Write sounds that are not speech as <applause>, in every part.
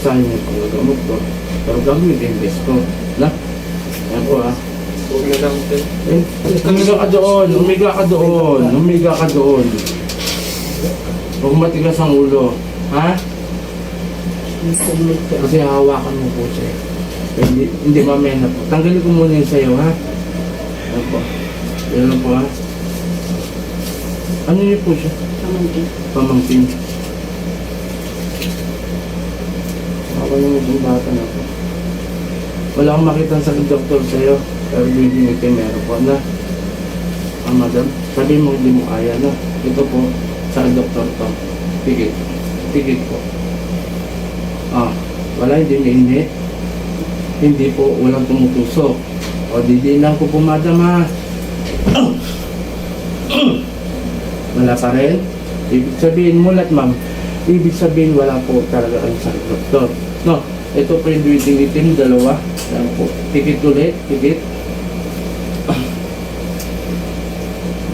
sayang yung panggagamot ko. Pero gagawin din best ko. Na? Yan po ah. Huwag na lang din. Eh, umiga ka doon, umiga ka doon, umiga ka doon. Huwag matigas ang ulo. Ha? Kasi hawakan mo po siya. Eh, Hindi, hindi mamaya na po. Tanggalin ko muna yung sayo, ha? Yan po. Yan po, ha? Ano yun po siya? Pamangkin. Pamangkin. Ako yung bata na po. Wala akong makita sa doktor sa'yo. Pero hindi kayo meron po na. Ah, madam, sabi mo hindi mo kaya na. Ito po, sa doktor to. Tigit. Tigit po. Ah, wala hindi mainit. Hindi po, walang tumutusok. O, didinan ko po, madam, ha. <coughs> Wala pa rin? Ibig sabihin, mulat ma'am, ibig sabihin wala po talaga ang sakit doktor. No, ito yung duwing itim, dalawa. Yan po. Tikit ulit, tikit.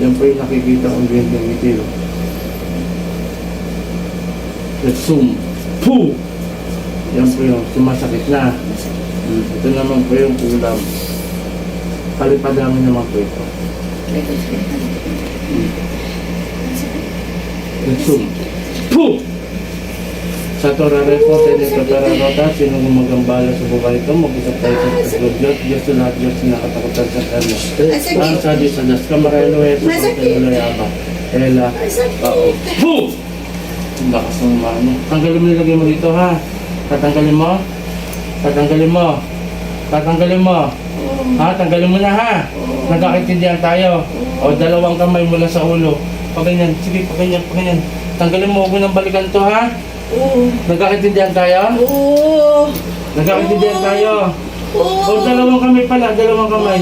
Yan po yung nakikita kong duwing itim. Let's zoom. Poo! Yan po yung sumasakit na. Ito naman po yung ulam. Palipadami naman po ito. Zoom. Puh! Sa Torare po, Tene Totara Rota, sino gumagambala sa buhay ito, mag-isap tayo sa Pagod Diyos, Diyos sa lahat, Diyos na nakatakutan sa kanya. Ang sa Diyos sa Diyos, kamarelo eh, sa Masakit. pagkanulayaba. Ela, pao. Puh! Ang lakas ng mano. Tanggalin mo nilagay mo dito ha. Tatanggalin mo. Tatanggalin mo. Tatanggalin mo. Ha? Tanggalin mo na ha. Nagkakaintindihan tayo. O dalawang kamay mula sa ulo. Paganyan. Sige, paganyan, paganyan. Tanggalin mo. Huwag mo nang balikan to ha. Oo. Nagkakaintindihan tayo? Oo. Nagkakaintindihan tayo. Oo. O dalawang kamay pala. Dalawang kamay.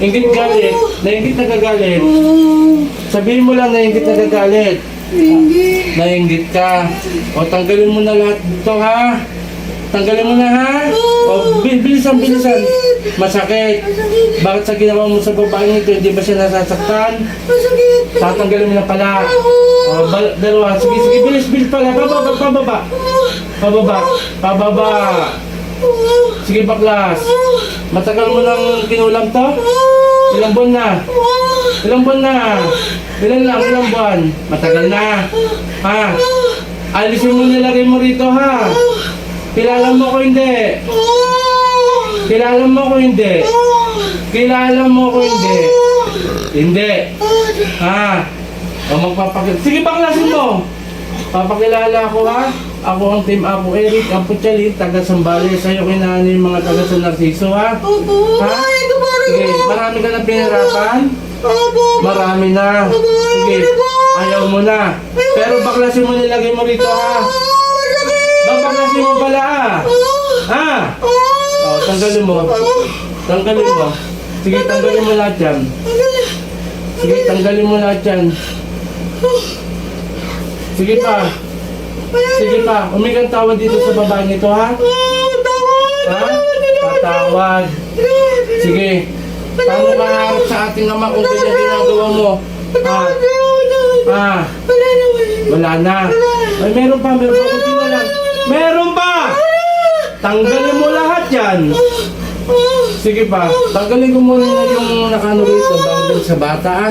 Ingit galit. Naingit nagagalit. Oo. Sabihin mo lang naingit nagagalit. Hindi. Nainggit ka. O tanggalin mo na lahat dito ha. Tanggalin mo na ha. O bil- bilisan, bilisan. Masakit. Bakit sa ginawa mo sa babaeng ito, hindi ba siya nasasaktan? Masakit. Tatanggalin mo na pala. O bal- dalawa. Sige, sige, bilis, bilis pala. Pababa, pababa. Pababa, pababa. Sige, baklas. Matagal mo nang kinulam to? Ilang buwan na? Ilang buwan na? Ilan lang, ilang buwan? Matagal na. Ha? Alisin mo nilagay mo rito ha. Kilala mo ko hindi. Kilala mo ko hindi. Kilala mo ko hindi. Hindi. Ha? O magpapakil... Sige, baklasin mo. Papakilala ko ha. Ako ang team Apo Eric, ang Putyali, taga Sambales. Sa'yo kinani yung mga taga San Narciso ha. Opo. Ha? Ay, parang Sige, marami ka na pinirapan. Opo. Marami na. Sige, ayaw mo na. Pero baklasin mo nilagay mo rito ha. Babaklasin mo pala ha. Ha? O, tanggalin mo. Tanggalin mo. Sige, tanggalin mo lahat yan. Sige, tanggalin mo lahat yan. Sige pa. Sige pa. Umigang tawad dito sa babae nito ha. Ha? Patawad. Sige. Paano ka harap sa ating ama kung ganyan ginagawa mo? Ha? Ha? Wala na. Ay, meron pa, meron pa. Kunti na lang. Meron pa! Tanggalin mo lahat yan. Sige pa, tanggalin ko muna yung nakano rito dun sa bata ah.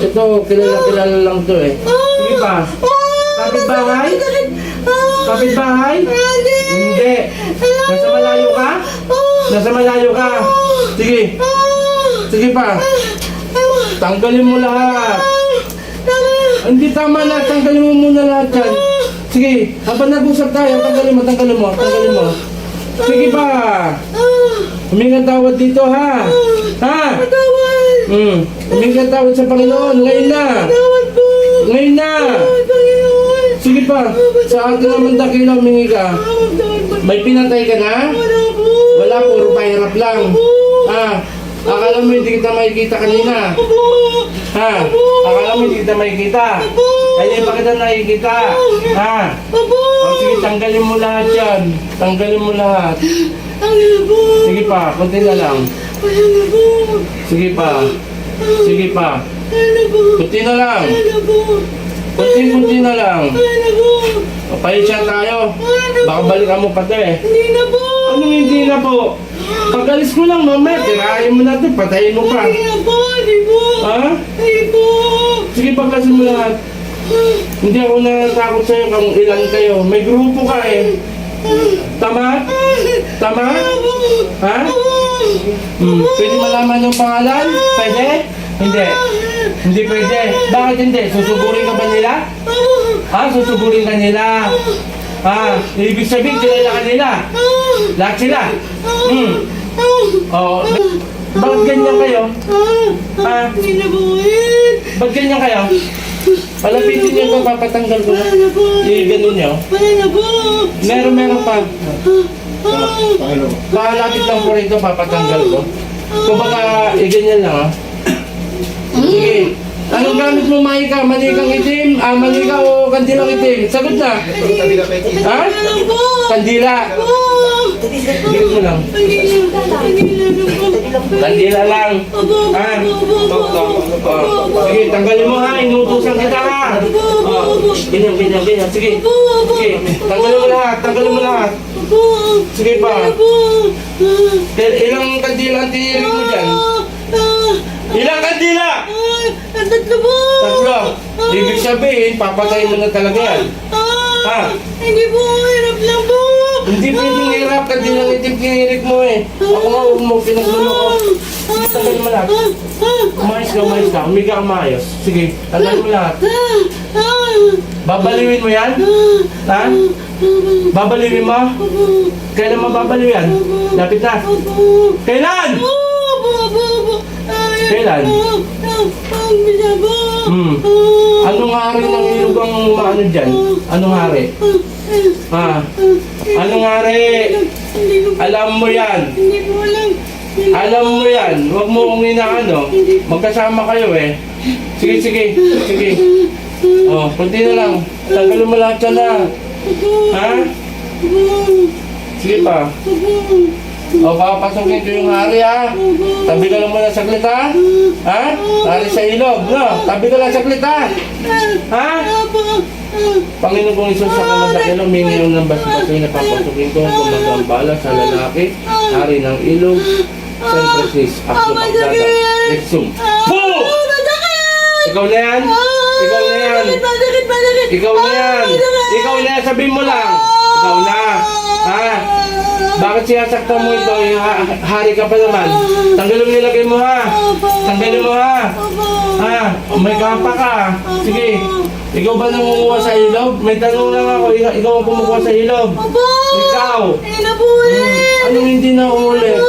Ito, kilala-kilala lang to eh. Sige pa. Kapit-bahay? Kapit-bahay? Hindi. Nasa malayo ka? Nasa malayo ka? Sige. Sige pa. Tanggalin mo lahat. Hindi tama na, tanggalin mo muna lahat yan. Sige, habang nag-usap tayo, tanggalin mo, tanggalin mo, tanggalin mo. Sige pa. Huminga tawad dito ha. Ha? Hmm. Huminga tawad sa Panginoon. Ngayon na. Ngayon na. Sige pa. Sa atin naman dakila humingi ka. May pinatay ka na? Wala, puro pahirap lang. Ha? Akala mo hindi kita makikita kanina. Ha? Akala mo hindi kita makikita. Kaya pa kita nakikita. Ha? O sige, tanggalin mo lahat yan. Tanggalin mo lahat. Sige pa, konti na lang. Sige pa. Sige pa. Konti na lang. Kunti-kunti na lang. Ay, naku. Papahisya tayo. Ay. Baka balikan mo pati eh. Hindi na po. Anong hindi na po? Pag-alis ko lang mamaya, tirahin mo natin, patayin mo pa. Hindi na po. Hindi po. Ha? Hindi po. Sige, pagkasin mo lahat. Hindi ako natatakot sa'yo kung ilan kayo. May grupo ka eh. Tama? Tama? Ha? Hmm. Pwede malaman yung pangalan? Pwede? Hindi. Hindi pwede. Bakit hindi? Susugurin ka ba nila? Ha? Susugurin ka nila? Ha? Ibig sabihin, kilala ka nila? Lahat sila? Hmm. Oo. Bakit ganyan kayo? Ha? Ba't ganyan kayo? Palapitin niyo ito, papatanggal ko po. I-ganon niyo. Po. Meron, meron pa. Palapit lang po rito, papatanggal ko. Kung baka, i-ganyan lang ah. Sige. Anong gamit mo, Maika? Manikang itim? Ah, manika o kandilang itim? Sagot na. Ha? Kandila. Bigyan mo lang. Kandila lang. Ha? Oh. Sige, tanggalin mo ha. Inutusan kita ha. Ganyan, ganyan, ganyan. Sige. Sige, tanggalin mo lahat. Tanggalin mo lahat. Sige pa. Ilang kandila ang tinirin mo dyan? Ilang kandila? Tatlo po. Tatlo. Ibig sabihin, papatay mo na talaga yan. Ha? Hindi po, hirap lang po. Hindi pwedeng hirap, kandilang itim kinirik mo eh. Ako nga, huwag mo pinagluloko. Sige, tanggalin mo lahat. Ah, ah, Umayos ka, umayos ka. Umiga ka maayos. Sige, tanggalin mo lahat. ah, ah, Babaliwin mo yan? Ha? Babaliwin mo? Kailan mababaliw yan? Lapit na. Kailan? Kailan? Ang. Hmm. Anong hari ng ilog ang maano dyan? Anong hari? Ha? Hari? Hindi ko Alam mo yan. Alam. Mo yan. Huwag mo kong inaano. Magkasama kayo eh. Sige, sige. Sige. Oh, kunti na lang. Tanggalin mo lahat yan na. Ha? Sige pa. O, papasukin ko yung hari ha. Tabi ka lang muna saglit ha. Ha? Hari sa ilog, no? Tabi ka lang saglit ha. Ha? Panginoon kong Isus sa kamadakil, humingi ng bas-basoy na papasukin ko kung magambala sa lalaki, hari ng ilog, San Francis, Akso Pagdada, Lexum. Po! Ikaw na yan? Ikaw na yan? Ikaw na yan? Ikaw na yan, sabihin mo lang. Ikaw na. Ha? Bakit sinasaktan mo ito? Eh, ha- hari ka pa naman. Tanggalin mo nilagay mo ha. Tanggalin mo ha. Ha? May kapa ka. Sige. Ikaw ba nangunguha sa ilog? May tanong lang ako. Ikaw, ang kumukuha sa ilog. Opo. Ikaw. Ulit. Anong hindi na ulit?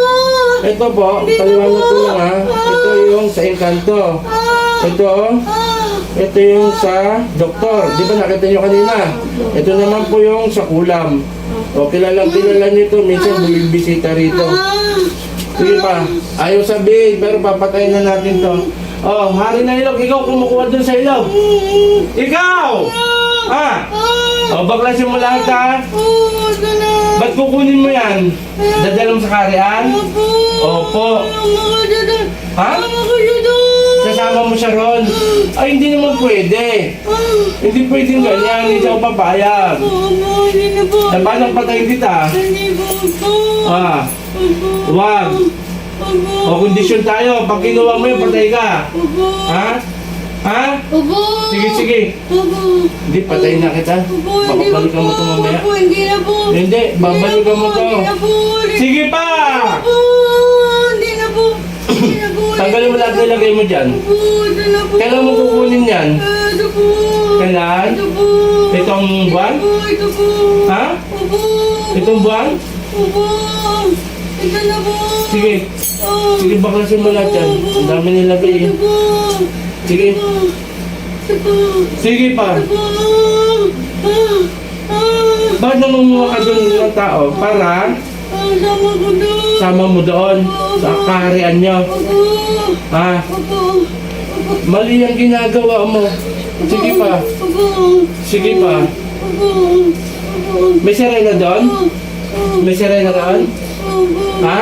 Ito po, paliwanag ko lang ha. Ito yung sa Encanto. ah, Ito, ah. ito yung sa doktor. Di ba nakita nyo kanina? Ito naman po yung sa kulam. O kilalang kilala nito. Minsan bumibisita rito. Ah. Sige pa. Ayaw sabihin, pero papatayin na natin to. Oh, hari na ilog. Ikaw kumukuha dun sa ilog. Ikaw! Ah! Oh, baklasin mo lahat ha. Na. Ba't kukunin mo yan? Dadala mo sa karian? Opo. Ha? Sasama mo siya ron. Ay, hindi naman pwede. Hindi pwedeng ganyan. Hindi ako papayag. Po. Eh, paano patayin kita? Po po. Ah, wag. O, kondisyon tayo. Pag kinuha mo yun, patay ka. Ha? Ha? Opo. Sige, sige. Opo. Hindi, patayin na kita. Opo, hindi na Babalikan po. mo ito hindi na po. Hindi, babalikan mo to. Hindi na po. Sige pa! Opo, hindi na po. Hindi na po. Tanggalin mo lahat na ilagay mo dyan. Kailan mo kukunin yan? Kailan? Itong buwan? Ha? Itong buwan? Sige. Sige, baklasin mo lahat yan. Ang dami nilagay eh. Sige. Sige pa. Bakit nangunguha ka doon ng tao? Para sama ko doon. mo doon sa kaharian. Opo. Ha? Mali ang ginagawa mo. Sige pa. Sige pa. May sirena doon? May sirena doon? Ha?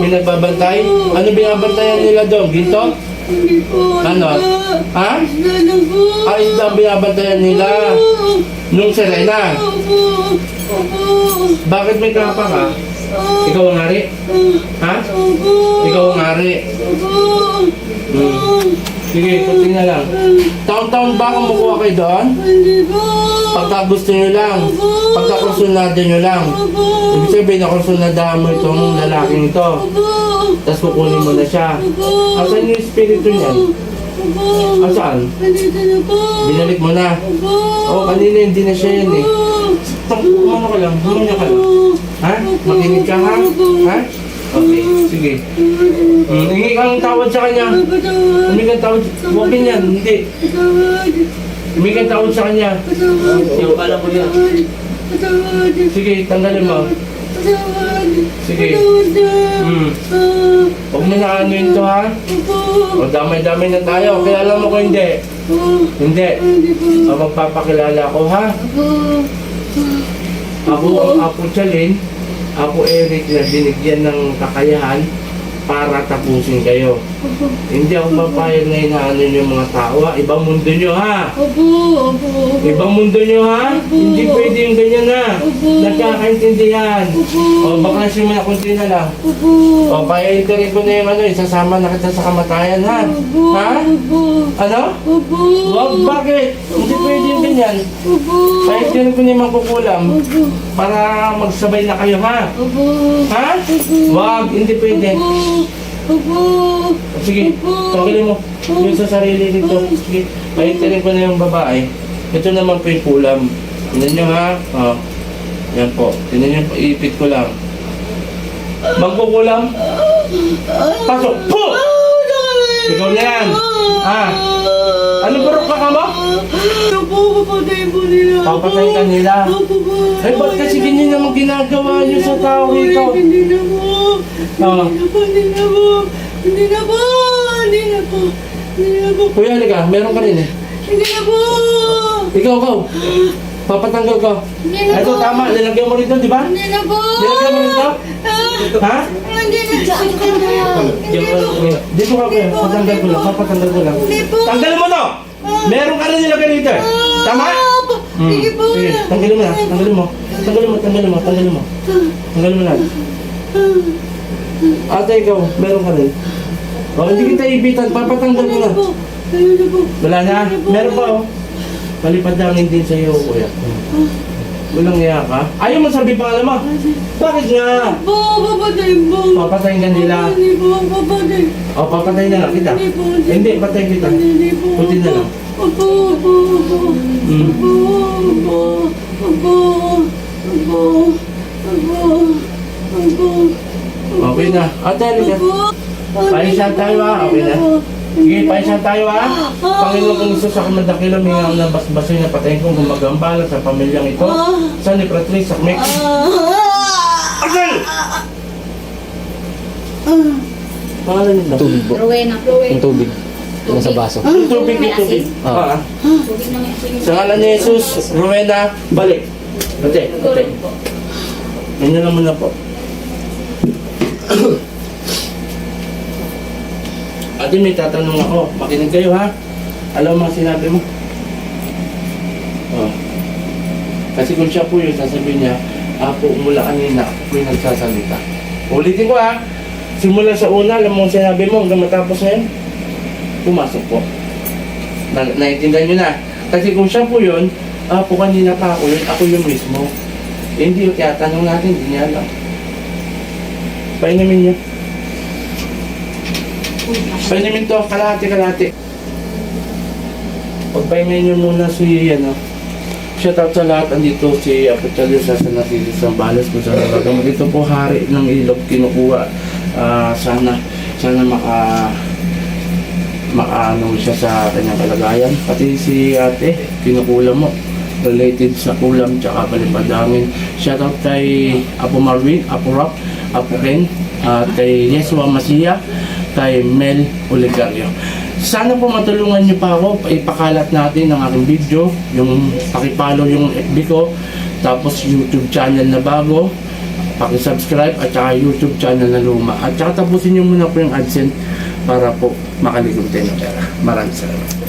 May nagbabantay? Ano binabantayan nila doon? Ginto? Hindi po. Ano? Ha? Isda lang po. Ang binabantayan nila. Opo. Nung Serena. Opo. Opo. Bakit may kapa ka? Ikaw ang hari? Ha? Opo. Ikaw ang hari. Opo. Hmm. Sige, kunti na lang. Taon-taon ba kumukuha kayo doon? Hindi po. Pagka gusto nyo lang. Pagka kursunada nyo lang. Opo. Ibig sabihin na kursunada mo itong lalaking ito. Opo. Tapos kukunin mo na siya. Asan yung espiritu niyan? Po. Binalik mo na. Oo, kanina hindi na siya yan eh. Pag umano ka lang, humanya ka lang. Ha? Makinig ka ha? Ha? Okay, sige. Hmm, hingi kang tawad sa kanya. Humingi kang tawad. Huwag yan, hindi. Humingi kang tawad sa kanya. Patawad. Sige, tanggalin mo. Sige. Ah, Huwag mo na ano yun to ha. O damay-damay na tayo. Kilala mo ko hindi. Hindi. O magpapakilala ko ha. Ako ang Apo Chalin. Apo Eric na binigyan ng kakayahan para tapusin kayo. Opo. Hindi ako papayag na inaano yung mga tao ha. Ibang mundo nyo ha. Opo. Opo. Ibang mundo nyo ha. Hindi pwede yung ganyan ha. Nagkakaintindihan. O baklasin mo na kunti na lang. Opo. O pa-entry ko na yung ano, isasama na kita sa kamatayan ha. Opo. Ha? Opo. Ano? Opo. Wag, bakit? Hindi pwede yung ganyan. Opo. Pa-entry ko na yung magkukulam Opo. para magsabay na kayo ha. Opo. Ha? Wag, hindi pwede. Opo. Opo. Sige, tanggalin mo. Yung sa sarili nito. Sige, pa-entry ko na yung babae. Ito naman po yung kulam. Tignan nyo ha. O. Yan po. Tignan nyo, iipit ko lang. Magkukulam. Pasok. Po! Ikaw na yan. Ah. Ano barok ka ka mo? Opo, papatayin po nila. Papatay ka nila. Ay, ba't kasi ganyan naman ginagawa nyo sa tao ito? Hindi na po. Ah. Hindi na po. Hindi na po. Hindi na po. Hindi na po. Hindi na po. Kuya, halika. Meron ka rin eh. Hindi na po. Ikaw, ikaw. Papatanggal ko. Hindi na Ito, po. tama. Lalagyan mo rito, di ba? Hindi na po. Nilagyan mo rito? Ha? Hindi na. Hindi po. Dito ka, kuya. Patanggal ko lang. Papatanggal ko lang. Hindi po. Tanggalin mo to! Meron ka rin nilagay rito eh. Tama? Opo. Hmm. Sige po. Sige, tanggalin mo na. Tanggalin mo. Tanggalin mo, tanggalin mo, tanggalin mo. Tanggalin mo na. Ate, ikaw, meron ka rin. O, hindi kita ibitan. Papatanggal ko na. Wala na. Meron pa oh. Palipad lang din sa iyo, kuya. Walang iya ka. Ayaw mo sabi pa alam mo. Bakit nga? Po, papatayin po. Papatayin ka nila. Hindi po, papatayin. O, papatay na lang kita. Hindi po. Hindi, patay kita. Hindi po. Puti na lang. Opo, opo, opo. Hmm. Opo, opo, opo, opo, opo, opo. Okay na. Ate, halika. Opo. Paisan tayo ha. Okay na. Sige, paisan tayo ha. Panginoon kong Isus sa kamandakilang mga ang nabasbasoy na patayin kong gumagambala sa pamilyang ito. Sa ni Patrice, sa Mek. Ah. Asal! Pangalan nito? Tubig po. Rowena. Yung tubig. Yung sa baso. Yung tubig, yung tubig. Ah. Na. Sa ngalan ni Jesus, Rowena, balik. Ate, ate. Ganyan naman na po. <coughs> Ate, may tatanong ako. Makinig kayo ha. Alam mo sinabi mo? Oh. Kasi kung siya po yun, sasabihin niya, Apo, mula kanina, ako po yung nagsasalita. Ulitin ko ha. Simula sa una, alam mo sinabi mo, hanggang matapos ngayon, pumasok po. Na, naiintindihan nyo na. Kasi kung siya po yun, Apo, kanina pa ako yun, ako yung mismo. Eh, hindi yung tiyatanong natin, hindi niya alam. Painamin niyo. Painamin to, kalahati-kalahati. Pagpahingayin niyo muna si, ano, shout out sa lahat, andito si Apo Chalio sa Sanatilis ng Balas kung saan nagagamot. Ito po hari ng ilog kinukuha. Ah, sana, sana maka makaano siya sa kanyang kalagayan. Pati si ate, kinukulam mo. Related sa kulam tsaka palipadangin. Shoutout kay Apo Marvin, Apo Rock, Apo Ken, at kay Yesua Masia, kay Mel Oligario. Sana po matulungan niyo pa ako, ipakalat natin ang aking video, yung pakipalo yung FB ko, tapos YouTube channel na bago, pakisubscribe at saka YouTube channel na luma. At saka tapusin niyo muna po yung AdSense para po makalikom tayo ng pera. Maraming salamat.